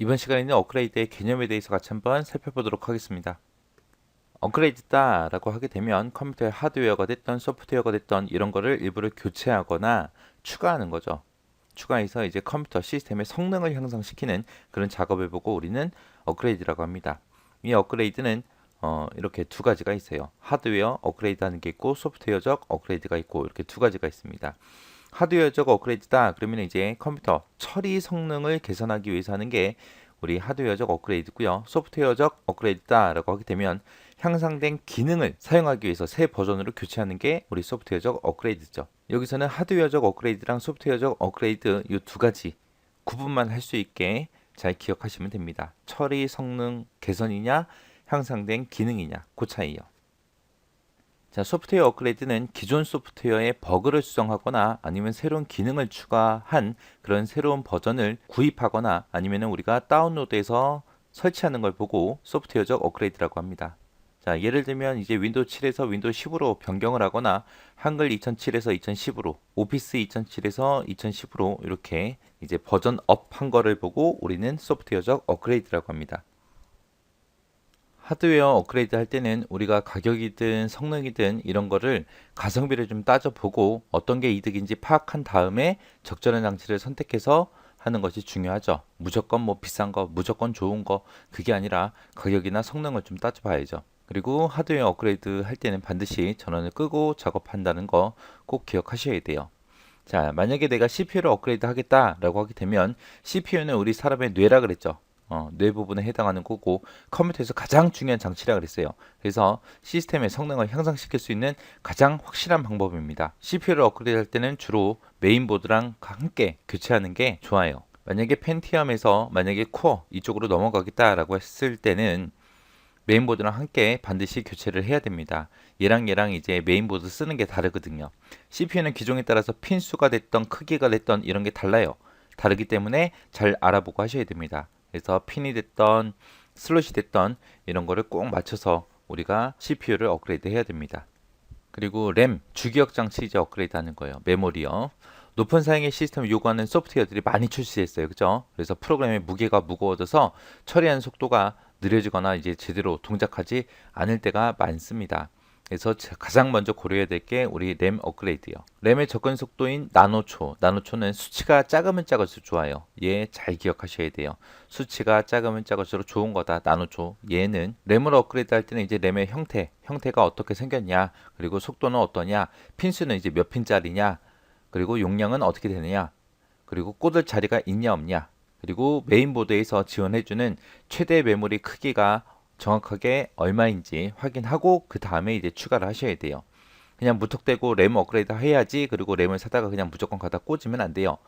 이번 시간에는 업그레이드의 개념에 대해서 같이 한번 살펴보도록 하겠습니다. 업그레이드다 라고 하게 되면 컴퓨터의 하드웨어가 됐던 소프트웨어가 됐던 이런 거를 일부를 교체하거나 추가하는 거죠. 추가해서 이제 컴퓨터 시스템의 성능을 향상시키는 그런 작업을 보고 우리는 업그레이드라고 합니다. 이 업그레이드는 어, 이렇게 두 가지가 있어요. 하드웨어 업그레이드 하는 게 있고 소프트웨어적 업그레이드가 있고 이렇게 두 가지가 있습니다. 하드웨어적 업그레이드다 그러면 이제 컴퓨터 처리 성능을 개선하기 위해서 하는 게 우리 하드웨어적 업그레이드고요. 소프트웨어적 업그레이드다라고 하게 되면 향상된 기능을 사용하기 위해서 새 버전으로 교체하는 게 우리 소프트웨어적 업그레이드죠. 여기서는 하드웨어적 업그레이드랑 소프트웨어적 업그레이드 이 두 가지 구분만 할 수 있게 잘 기억하시면 됩니다. 처리 성능 개선이냐 향상된 기능이냐 그 차이요. 자, 소프트웨어 업그레이드는 기존 소프트웨어에 버그를 수정하거나 아니면 새로운 기능을 추가한 그런 새로운 버전을 구입하거나 아니면 우리가 다운로드해서 설치하는 걸 보고 소프트웨어적 업그레이드라고 합니다. 자, 예를 들면 이제 윈도우 7에서 윈도우 10으로 변경을 하거나 한글 2007에서 2010으로, 오피스 2007에서 2010으로 이렇게 이제 버전 업 한 거를 보고 우리는 소프트웨어적 업그레이드라고 합니다. 하드웨어 업그레이드 할 때는 우리가 가격이든 성능이든 이런 거를 가성비를 좀 따져보고 어떤 게 이득인지 파악한 다음에 적절한 장치를 선택해서 하는 것이 중요하죠. 무조건 뭐 비싼 거, 무조건 좋은 거 그게 아니라 가격이나 성능을 좀 따져봐야죠. 그리고 하드웨어 업그레이드 할 때는 반드시 전원을 끄고 작업한다는 거 꼭 기억하셔야 돼요. 자, 만약에 내가 CPU를 업그레이드 하겠다라고 하게 되면 CPU는 우리 사람의 뇌라 그랬죠. 어, 뇌 부분에 해당하는 거고 컴퓨터에서 가장 중요한 장치라 그랬어요. 그래서 시스템의 성능을 향상시킬 수 있는 가장 확실한 방법입니다. CPU를 업그레이드 할 때는 주로 메인보드랑 함께 교체하는 게 좋아요. 만약에 펜티엄에서 만약에 코어 이쪽으로 넘어가겠다라고 했을 때는 메인보드랑 함께 반드시 교체를 해야 됩니다. 얘랑 얘랑 이제 메인보드 쓰는 게 다르거든요. CPU는 기종에 따라서 핀 수가 됐던 크기가 됐던 이런 게 달라요. 다르기 때문에 잘 알아보고 하셔야 됩니다. 그래서 핀이 됐던 슬롯이 됐던 이런 거를 꼭 맞춰서 우리가 CPU를 업그레이드 해야 됩니다. 그리고 램, 주기억 장치 이제 업그레이드 하는 거예요. 메모리요. 높은 사양의 시스템을 요구하는 소프트웨어들이 많이 출시했어요. 그죠? 그래서 프로그램의 무게가 무거워져서 처리하는 속도가 느려지거나 이제 제대로 동작하지 않을 때가 많습니다. 그래서 가장 먼저 고려해야 될 게 우리 램 업그레이드요. 램의 접근 속도인 나노초. 나노초는 수치가 작으면 작을수록 좋아요. 얘 잘 기억하셔야 돼요. 수치가 작으면 작을수록 좋은 거다. 나노초. 얘는 램을 업그레이드 할 때는 이제 램의 형태, 형태가 어떻게 생겼냐, 그리고 속도는 어떠냐, 핀 수는 이제 몇 핀짜리냐, 그리고 용량은 어떻게 되느냐, 그리고 꽂을 자리가 있냐 없냐, 그리고 메인보드에서 지원해주는 최대 메모리 크기가 정확하게 얼마인지 확인하고 그 다음에 이제 추가를 하셔야 돼요. 그냥 무턱대고 램 업그레이드 해야지 그리고 램을 사다가 그냥 무조건 갖다 꽂으면 안 돼요.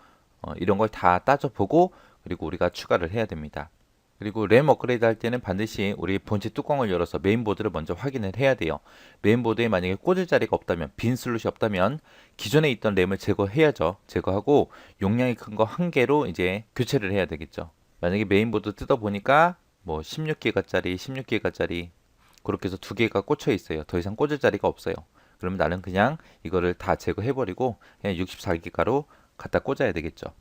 어, 이런 걸 다 따져보고 그리고 우리가 추가를 해야 됩니다. 그리고 램 업그레이드 할 때는 반드시 우리 본체 뚜껑을 열어서 메인보드를 먼저 확인을 해야 돼요. 메인보드에 만약에 꽂을 자리가 없다면 빈 슬롯이 없다면 기존에 있던 램을 제거해야죠. 제거하고 용량이 큰 거 한 개로 이제 교체를 해야 되겠죠. 만약에 메인보드 뜯어 보니까 뭐 16기가짜리, 16기가짜리 그렇게 해서 두 개가 꽂혀 있어요. 더 이상 꽂을 자리가 없어요. 그러면 나는 그냥 이거를 다 제거해 버리고 그냥 64기가로 갖다 꽂아야 되겠죠.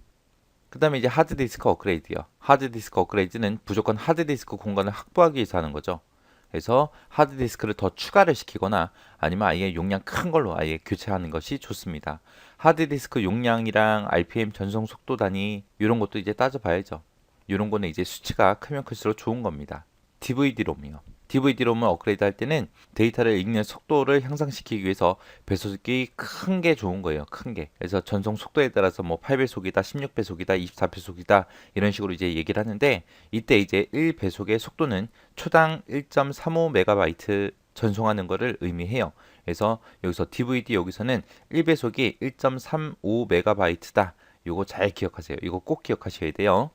그 다음에 이제 하드디스크 업그레이드요. 하드디스크 업그레이드는 무조건 하드디스크 공간을 확보하기 위해서 하는 거죠. 그래서 하드디스크를 더 추가를 시키거나 아니면 아예 용량 큰 걸로 아예 교체하는 것이 좋습니다. 하드디스크 용량이랑 RPM 전송 속도 단위 이런 것도 이제 따져봐야죠. 이런 거는 이제 수치가 크면 클수록 좋은 겁니다. DVD-ROM이요. DVD-ROM을 업그레이드 할 때는 데이터를 읽는 속도를 향상시키기 위해서 배속이 큰 게 좋은 거예요. 큰 게. 그래서 전송 속도에 따라서 뭐 8배속이다, 16배속이다, 24배속이다 이런 식으로 이제 얘기를 하는데 이때 이제 1배속의 속도는 초당 1.35MB 전송하는 것을 의미해요. 그래서 여기서 DVD 여기서는 1배속이 1.35MB다. 이거 잘 기억하세요. 이거 꼭 기억하셔야 돼요.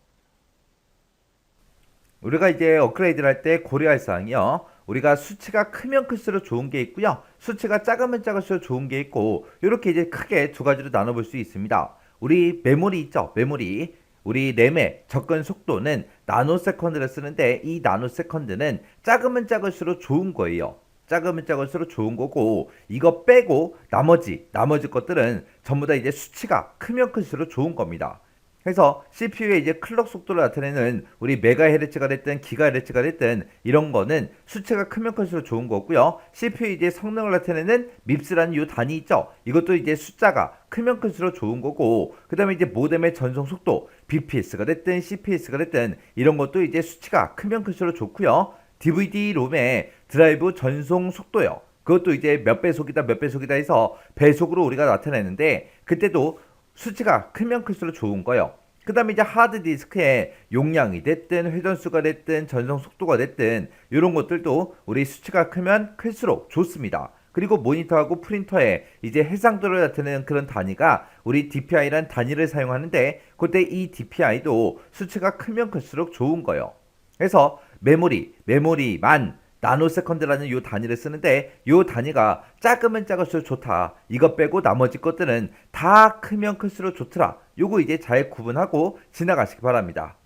우리가 이제 업그레이드를 할 때 고려할 사항이요. 우리가 수치가 크면 클수록 좋은 게 있고요. 수치가 작으면 작을수록 좋은 게 있고 이렇게 이제 크게 두 가지로 나눠볼 수 있습니다. 우리 메모리 있죠? 메모리. 우리 램의 접근 속도는 나노세컨드를 쓰는데 이 나노세컨드는 작으면 작을수록 좋은 거예요. 작으면 작을수록 좋은 거고 이거 빼고 나머지 나머지 것들은 전부 다 이제 수치가 크면 클수록 좋은 겁니다. 그래서 CPU의 이제 클럭 속도를 나타내는 우리 메가헤르츠가 됐든 기가헤르츠가 됐든 이런 거는 수치가 크면 클수록 좋은 거고요. CPU 이제 성능을 나타내는 밉스라는 이 단위 있죠. 이것도 이제 숫자가 크면 클수록 좋은 거고 그다음에 이제 모뎀의 전송 속도 BPS가 됐든 CPS가 됐든 이런 것도 이제 수치가 크면 클수록 좋고요. DVD 롬의 드라이브 전송 속도요. 그것도 이제 몇 배속이다 몇 배속이다 해서 배속으로 우리가 나타내는데 그때도 수치가 크면 클수록 좋은 거예요. 그 다음에 이제 하드 디스크의 용량이 됐든 회전수가 됐든 전송 속도가 됐든 이런 것들도 우리 수치가 크면 클수록 좋습니다. 그리고 모니터하고 프린터에 이제 해상도를 나타내는 그런 단위가 우리 DPI란 단위를 사용하는데 그때 이 DPI도 수치가 크면 클수록 좋은 거예요. 그래서 메모리, 메모리만 나노세컨드라는 요 단위를 쓰는데 요 단위가 작으면 작을수록 좋다. 이것 빼고 나머지 것들은 다 크면 클수록 좋더라. 요거 이제 잘 구분하고 지나가시기 바랍니다.